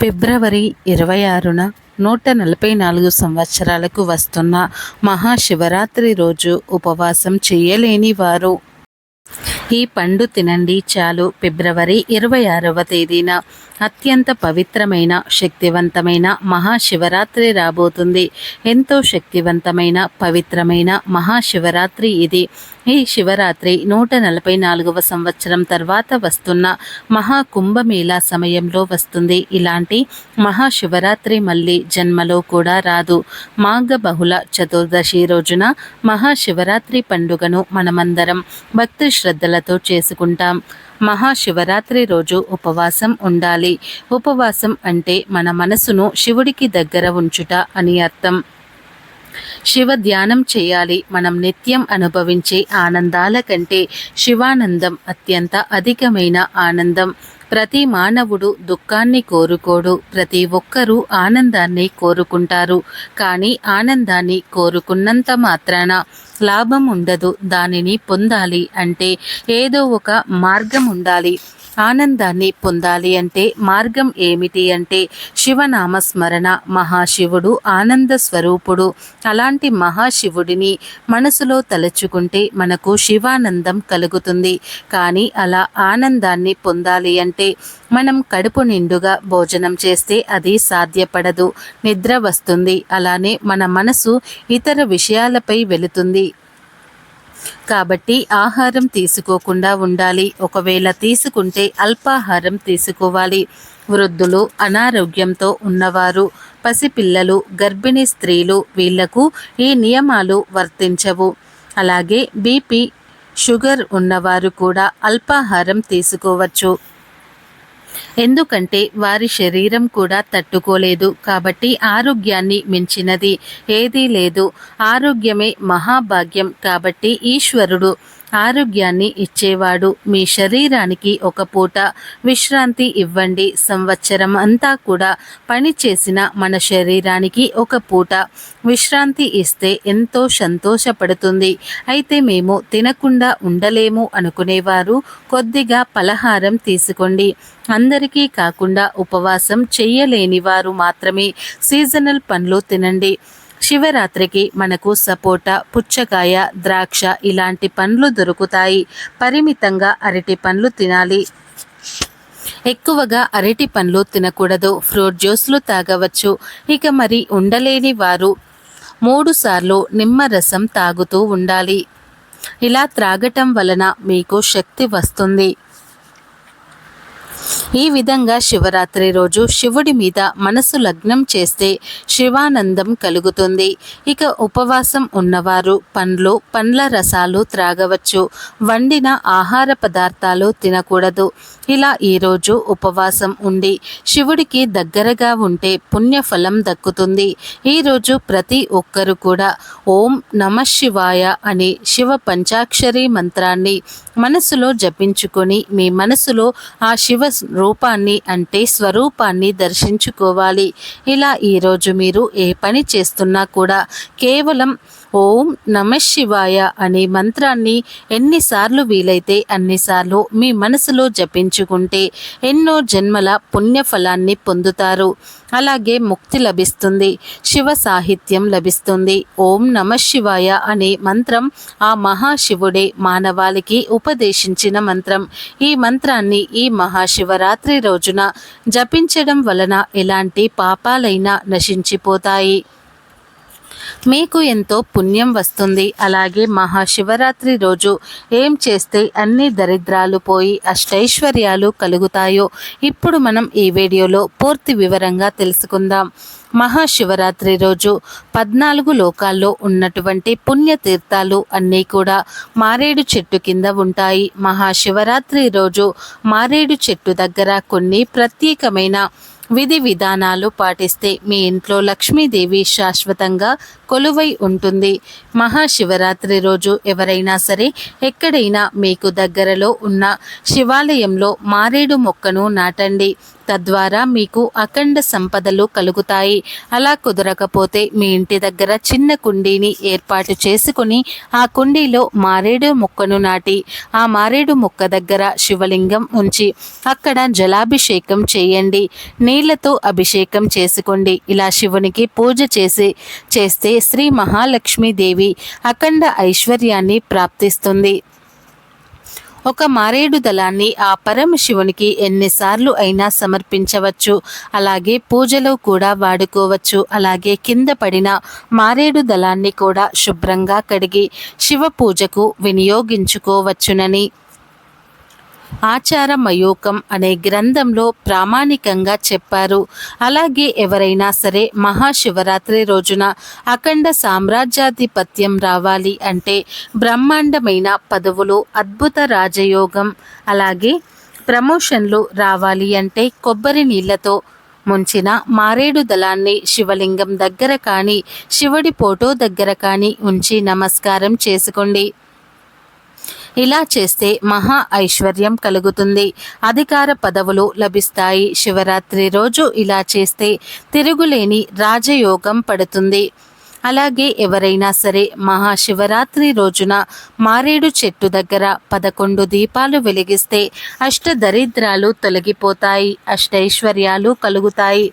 ఫిబ్రవరి ఇరవై ఆరున నూట నలభై నాలుగు సంవత్సరాలకు వస్తున్న మహాశివరాత్రి రోజు ఉపవాసం చేయలేని వారు. ఈ పండు తినండి చాలు. ఫిబ్రవరి ఇరవై ఆరవ తేదీన అత్యంత పవిత్రమైన శక్తివంతమైన మహాశివరాత్రి రాబోతుంది. ఎంతో శక్తివంతమైన పవిత్రమైన మహాశివరాత్రి ఇది. ఈ శివరాత్రి నూట నలభై నాలుగవ సంవత్సరం తర్వాత వస్తున్న మహాకుంభమేళా సమయంలో వస్తుంది. ఇలాంటి మహాశివరాత్రి మళ్ళీ జన్మలో కూడా రాదు. మాఘ బహుళ చతుర్దశి రోజున మహాశివరాత్రి పండుగను మనమందరం భక్తి శ్రద్ధలతో చేసుకుంటాం. మహాశివరాత్రి రోజు ఉపవాసం ఉండాలి. ఉపవాసం అంటే మన మనసును శివుడికి దగ్గర ఉంచుట అని అర్థం. శివ ధ్యానం చేయాలి. మనం నిత్యం అనుభవించే ఆనందాల కంటే శివానందం అత్యంత అధికమైన ఆనందం. ప్రతి మానవుడు దుఃఖాన్ని కోరుకోడు. ప్రతి ఒక్కరూ ఆనందాన్ని కోరుకుంటారు. కానీ ఆనందాన్ని కోరుకున్నంత మాత్రాన లాభం ఉండదు దానిని పొందాలి అంటే ఏదో ఒక మార్గం ఉండాలి. ఆనందాన్ని పొందాలి అంటే మార్గం ఏమిటి అంటే శివనామస్మరణ. మహాశివుడు ఆనంద స్వరూపుడు. అలాంటి మహాశివుడిని మనసులో తలుచుకుంటే మనకు శివానందం కలుగుతుంది. కానీ అలా ఆనందాన్ని పొందాలి అంటే మనం కడుపు నిండుగా భోజనం చేస్తే అది సాధ్యపడదు. నిద్ర వస్తుంది. అలానే మన మనసు ఇతర విషయాలపై వెళుతుంది. కాబట్టి ఆహారం తీసుకోకుండా ఉండాలి. ఒకవేళ తీసుకుంటే అల్పాహారం తీసుకోవాలి. వృద్ధులు అనారోగ్యంతో ఉన్నవారు పసిపిల్లలు గర్భిణీ స్త్రీలు వీళ్ళకు ఈ నియమాలు వర్తించవు. అలాగే బీపీ షుగర్ ఉన్నవారు కూడా అల్పాహారం తీసుకోవచ్చు. ఎందుకంటే వారి శరీరం కూడా తట్టుకోలేదు కాబట్టి ఆరోగ్యాన్ని మించినది. ఏదీ లేదు. ఆరోగ్యమే మహాభాగ్యం కాబట్టి ఈశ్వరుడు ఆరోగ్యాన్ని ఇచ్చేవాడు. మీ శరీరానికి ఒక పూట విశ్రాంతి ఇవ్వండి. సంవత్సరం అంతా కూడా పని చేసిన మన శరీరానికి ఒక పూట విశ్రాంతి ఇస్తే ఎంతో సంతోషపడుతుంది. అయితే మేము తినకుండా ఉండలేము అనుకునేవారు. కొద్దిగా పలహారం తీసుకోండి. అందరికీ కాకుండా ఉపవాసం చెయ్యలేని వారు మాత్రమే సీజనల్ పండ్లు తినండి. శివరాత్రికి మనకు సపోటా పుచ్చకాయ ద్రాక్ష ఇలాంటి పండ్లు దొరుకుతాయి. పరిమితంగా అరటి పండ్లు తినాలి. ఎక్కువగా అరటి పండ్లు తినకూడదు. ఫ్రూట్ జ్యూస్లు తాగవచ్చు. ఇక మరి ఉండలేని వారు మూడు సార్లు నిమ్మరసం తాగుతూ ఉండాలి. ఇలా త్రాగటం వలన మీకు శక్తి వస్తుంది. ఈ విధంగా శివరాత్రి రోజు శివుడి మీద మనసు లగ్నం చేస్తే శివానందం కలుగుతుంది. ఇక ఉపవాసం ఉన్నవారు పండ్లు పండ్ల రసాలు త్రాగవచ్చు. వండిన ఆహార పదార్థాలు తినకూడదు. ఇలా ఈరోజు ఉపవాసం ఉండి శివుడికి దగ్గరగా ఉంటే పుణ్యఫలం దక్కుతుంది. ఈరోజు ప్రతి ఒక్కరు కూడా ఓం నమ శివాయ అని శివ పంచాక్షరి మంత్రాన్ని మనసులో జపించుకొని మీ మనసులో ఆ శివ రూపాన్ని అంటే స్వరూపాన్ని దర్శించుకోవాలి. ఇలా ఈరోజు మీరు ఏ పని చేస్తున్నా కూడా కేవలం ఓం నమ శివాయ అనే మంత్రాన్ని ఎన్నిసార్లు వీలైతే అన్నిసార్లు మీ మనసులో జపించుకుంటే ఎన్నో జన్మల పుణ్యఫలాన్ని పొందుతారు. అలాగే ముక్తి లభిస్తుంది. శివ సాహిత్యం లభిస్తుంది. ఓం నమ శివాయ అనే మంత్రం ఆ మహాశివుడే మానవాళికి ఉపదేశించిన మంత్రం. ఈ మంత్రాన్ని ఈ మహాశివరాత్రి రోజున జపించడం వలన ఎలాంటి పాపాలైనా నశించిపోతాయి. మీకు ఎంతో పుణ్యం వస్తుంది. అలాగే మహాశివరాత్రి రోజు ఏం చేస్తే అన్ని దరిద్రాలు పోయి అష్టైశ్వర్యాలు కలుగుతాయో ఇప్పుడు మనం ఈ వీడియోలో పూర్తి వివరంగా తెలుసుకుందాం. మహాశివరాత్రి రోజు పద్నాలుగు లోకాల్లో ఉన్నటువంటి పుణ్యతీర్థాలు అన్నీ కూడా మారేడు చెట్టు కింద ఉంటాయి. మహాశివరాత్రి రోజు మారేడు చెట్టు దగ్గర కొన్ని ప్రత్యేకమైన విధి విధానాలు పాటిస్తే మీ ఇంట్లో లక్ష్మీదేవి శాశ్వతంగా కొలువై ఉంటుంది. మహాశివరాత్రి రోజు ఎవరైనా సరే ఎక్కడైనా మీకు దగ్గరలో ఉన్న శివాలయంలో మారేడు మొక్కను నాటండి. తద్వారా మీకు అఖండ సంపదలు కలుగుతాయి. అలా కుదరకపోతే మీ ఇంటి దగ్గర చిన్న కుండీని ఏర్పాటు చేసుకుని ఆ కుండీలో మారేడు మొక్కను నాటి ఆ మారేడు మొక్క దగ్గర శివలింగం ఉంచి అక్కడ జలాభిషేకం చేయండి. నీళ్ళతో అభిషేకం చేసుకోండి. ఇలా శివునికి పూజ చేసి చేస్తే శ్రీ మహాలక్ష్మీదేవి అఖండ ఐశ్వర్యాన్ని ప్రాప్తిస్తుంది. ఒక మారేడు దళాన్ని ఆ పరమశివునికి ఎన్నిసార్లు అయినా సమర్పించవచ్చు. అలాగే పూజలో కూడా వాడుకోవచ్చు. అలాగే కింద పడిన మారేడు దళాన్ని కూడా శుభ్రంగా కడిగి శివ పూజకు వినియోగించుకోవచ్చునని ఆచార మయోకం అనే గ్రంథంలో ప్రామాణికంగా చెప్పారు. అలాగే ఎవరైనా సరే మహాశివరాత్రి రోజున అఖండ సామ్రాజ్యాధిపత్యం రావాలి అంటే బ్రహ్మాండమైన పదవులు అద్భుత రాజయోగం అలాగే ప్రమోషన్లు రావాలి అంటే కొబ్బరి నీళ్ళతో ముంచిన మారేడు దళాన్ని శివలింగం దగ్గర కానీ శివుడి ఫోటో దగ్గర కానీ ఉంచి నమస్కారం చేసుకోండి. ఇలా చేస్తే మహా ఐశ్వర్యం కలుగుతుంది. అధికార పదవులు లభిస్తాయి. శివరాత్రి రోజు ఇలా చేస్తే తిరుగులేని రాజయోగం పడుతుంది. అలాగే ఎవరైనా సరే మహాశివరాత్రి రోజున మారేడు చెట్టు దగ్గర పదకొండు దీపాలు వెలిగిస్తే అష్ట దరిద్రాలు తొలగిపోతాయి. అష్టైశ్వర్యాలు కలుగుతాయి.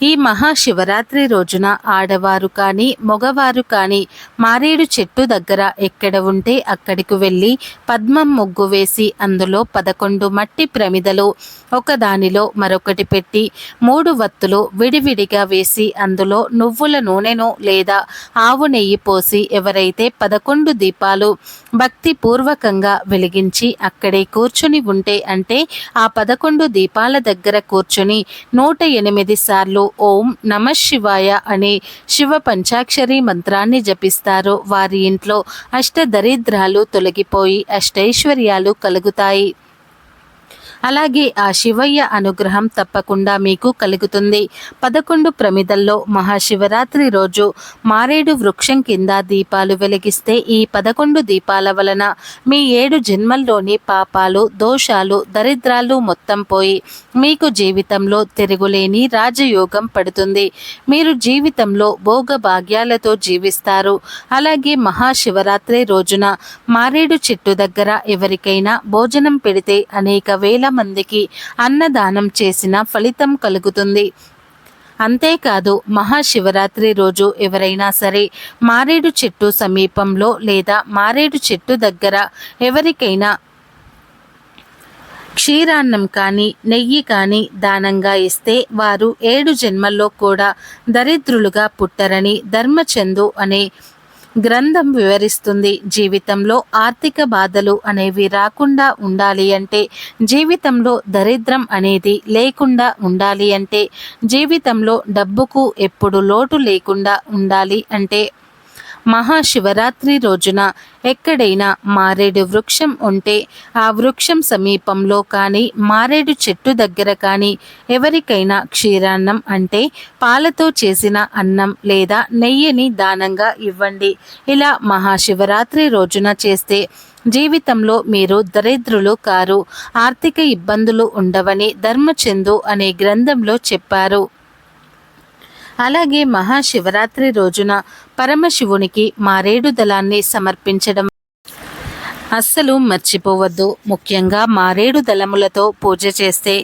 ఈ మహాశివరాత్రి రోజున ఆడవారు కానీ మగవారు కానీ మారేడు చెట్టు దగ్గర ఎక్కడ ఉంటే అక్కడికి వెళ్ళి పద్మం ముగ్గు వేసి అందులో పదకొండు మట్టి ప్రమిదలు ఒకదానిలో మరొకటి పెట్టి మూడు వత్తులు విడివిడిగా వేసి అందులో నువ్వుల నూనెను లేదా ఆవు నెయ్యి పోసి ఎవరైతే పదకొండు దీపాలు భక్తి పూర్వకంగా వెలిగించి అక్కడే కూర్చుని ఉంటే అంటే ఆ పదకొండు దీపాల దగ్గర కూర్చుని నూట ఎనిమిది సార్లు ఓం నమ శివాయ అనే శివ పంచాక్షరి మంత్రాన్ని జపిస్తారో. వారి ఇంట్లో అష్ట దరిద్రాలు తొలగిపోయి అష్టైశ్వర్యాలు కలుగుతాయి. అలాగే ఆ శివయ్య అనుగ్రహం తప్పకుండా మీకు కలుగుతుంది. పదకొండు ప్రమిదల్లో మహాశివరాత్రి రోజు మారేడు వృక్షం కింద దీపాలు వెలిగిస్తే ఈ పదకొండు దీపాల వలన మీ ఏడు జన్మల్లోని పాపాలు దోషాలు దరిద్రాలు మొత్తం పోయి మీకు జీవితంలో తిరుగులేని రాజయోగం పడుతుంది. మీరు జీవితంలో భోగ భాగ్యాలతో జీవిస్తారు. అలాగే మహాశివరాత్రి రోజున మారేడు చెట్టు దగ్గర ఎవరికైనా భోజనం పెడితే అనేక వేల మందికి అన్నదానం చేసిన ఫలితం కలుగుతుంది. అంతేకాదు మహాశివరాత్రి రోజు ఎవరైనా సరే మారేడు చెట్టు సమీపంలో లేదా మారేడు చెట్టు దగ్గర ఎవరికైనా క్షీరాన్నం కానీ నెయ్యి కానీ దానంగా ఇస్తే వారు ఏడు జన్మల్లో కూడా దరిద్రులుగా పుట్టరని ధర్మచందు అనే గ్రంథం వివరిస్తుంది. జీవితంలో ఆర్థిక బాధలు అనేవి రాకుండా ఉండాలి అంటే జీవితంలో దరిద్రం అనేది లేకుండా ఉండాలి అంటే జీవితంలో డబ్బుకు ఎప్పుడు లోటు లేకుండా ఉండాలి అంటే మహాశివరాత్రి రోజున ఎక్కడైనా మారేడు వృక్షం ఉంటే ఆ వృక్షం సమీపంలో కానీ మారేడు చెట్టు దగ్గర కానీ ఎవరికైనా క్షీరాన్నం అంటే పాలతో చేసిన అన్నం లేదా నెయ్యిని దానంగా ఇవ్వండి. ఇలా మహాశివరాత్రి రోజున చేస్తే జీవితంలో మీరు దరిద్రులు కారు ఆర్థిక ఇబ్బందులు ఉండవని ధర్మచందు అనే గ్రంథంలో చెప్పారు. అలాగే మహాశివరాత్రి రోజున పరమశివునికి మారేడు దళాన్ని సమర్పించడం. అస్సలు మర్చిపోవద్దు. ముఖ్యంగా మారేడు దళములతో పూజ చేస్తే.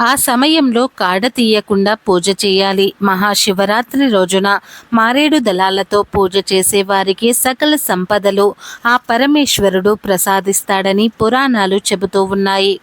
ఆ సమయంలో కాడ తీయకుండా పూజ చేయాలి. మహాశివరాత్రి రోజున మారేడు దళాలతో పూజ చేసే వారికి సకల సంపదలు ఆ పరమేశ్వరుడు ప్రసాదిస్తాడని పురాణాలు చెబుతూ ఉన్నాయి.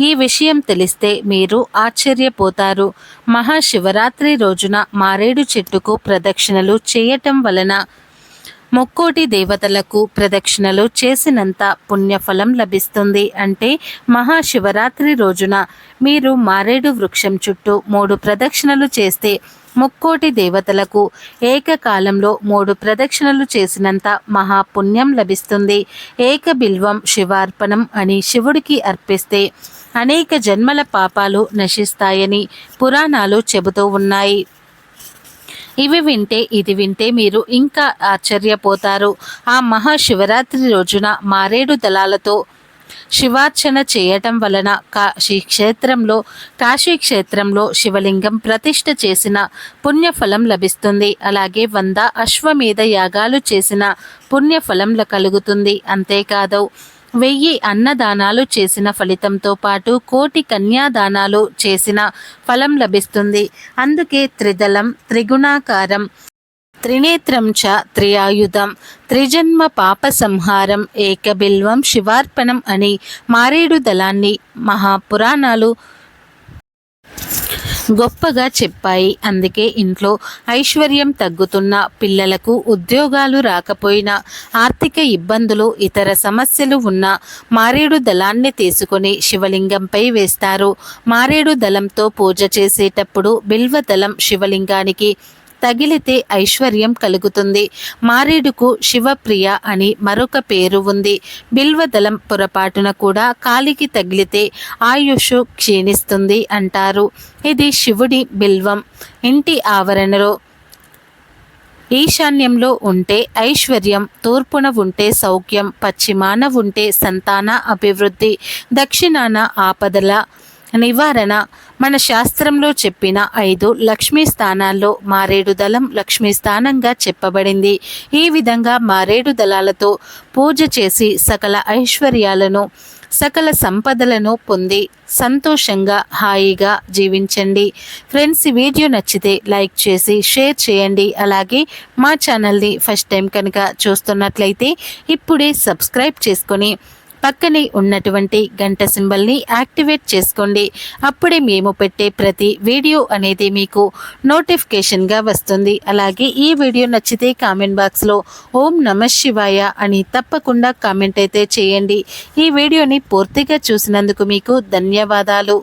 ఈ విషయం తెలిస్తే మీరు ఆశ్చర్యపోతారు. మహాశివరాత్రి రోజున మారేడు చెట్టుకు ప్రదక్షిణలు చేయటం వలన ముక్కోటి దేవతలకు ప్రదక్షిణలు చేసినంత పుణ్యఫలం లభిస్తుంది. అంటే మహాశివరాత్రి రోజున మీరు మారేడు వృక్షం చుట్టూ మూడు ప్రదక్షిణలు చేస్తే ముక్కోటి దేవతలకు ఏకకాలంలో మూడు ప్రదక్షిణలు చేసినంత మహాపుణ్యం లభిస్తుంది. ఏక బిల్వం శివార్పణం అని శివుడికి అర్పిస్తే అనేక జన్మల పాపాలు నశిస్తాయని పురాణాలు చెబుతూ ఉన్నాయి. ఇవి వింటే ఇది వింటే మీరు ఇంకా ఆశ్చర్యపోతారు. ఆ మహాశివరాత్రి రోజున మారేడు దళాలతో శివార్చన చేయటం వలన కాశీ క్షేత్రంలో కాశీ క్షేత్రంలో శివలింగం ప్రతిష్ఠ చేసిన పుణ్యఫలం లభిస్తుంది. అలాగే వంద అశ్వమేధ యాగాలు చేసిన పుణ్యఫలం కలుగుతుంది. అంతేకాదు వెయ్యి అన్నదానాలు చేసిన ఫలితంతో పాటు కోటి కన్యాదానాలు చేసిన ఫలం లభిస్తుంది. అందుకే త్రిదళం త్రిగుణాకారం త్రినేత్రం చ త్రియాయుధం త్రిజన్మ పాప సంహారం ఏకబిల్వం శివార్పణం అని మారేడు దళాన్ని మహాపురాణాలు గొప్పగా చెప్పాయి. అందుకే ఇంట్లో ఐశ్వర్యం తగ్గుతున్న పిల్లలకు ఉద్యోగాలు రాకపోయినా ఆర్థిక ఇబ్బందులు ఇతర సమస్యలు ఉన్న మారేడు దళాన్ని తీసుకొని శివలింగంపై వేస్తారు. మారేడు దళంతో పూజ చేసేటప్పుడు బిల్వ దళం శివలింగానికి తగిలితే ఐశ్వర్యం కలుగుతుంది. మారేడుకు శివప్రియ అని మరొక పేరు ఉంది. బిల్వదళం పొరపాటున కూడా కాలికి తగిలితే ఆయుష్ క్షీణిస్తుంది అంటారు. ఇది శివుడి బిల్వం. ఇంటి ఆవరణలో ఈశాన్యంలో ఉంటే ఐశ్వర్యం తూర్పున ఉంటే సౌఖ్యం పశ్చిమాన ఉంటే సంతాన అభివృద్ధి దక్షిణాన ఆపదల నివారణ మన శాస్త్రంలో చెప్పిన ఐదు లక్ష్మీ స్థానాల్లో మారేడు దళం లక్ష్మీ స్థానంగా చెప్పబడింది. ఈ విధంగా మారేడు దళాలతో పూజ చేసి సకల ఐశ్వర్యాలను సకల సంపదలను పొంది సంతోషంగా హాయిగా జీవించండి. ఫ్రెండ్స్ ఈ వీడియో నచ్చితే లైక్ చేసి షేర్ చేయండి. అలాగే మా ఛానల్ని ఫస్ట్ టైం కనుక చూస్తున్నట్లయితే ఇప్పుడే సబ్స్క్రైబ్ చేసుకొని పక్కనే ఉన్నటువంటి గంట సింబల్ని యాక్టివేట్ చేసుకోండి. అప్పుడే మేము పెట్టే ప్రతి వీడియో అనేది మీకు నోటిఫికేషన్గా వస్తుంది. అలాగే ఈ వీడియో నచ్చితే కామెంట్ బాక్స్లో ఓం నమ శివాయ అని తప్పకుండా కామెంట్ అయితే చేయండి. ఈ వీడియోని పూర్తిగా చూసినందుకు మీకు ధన్యవాదాలు.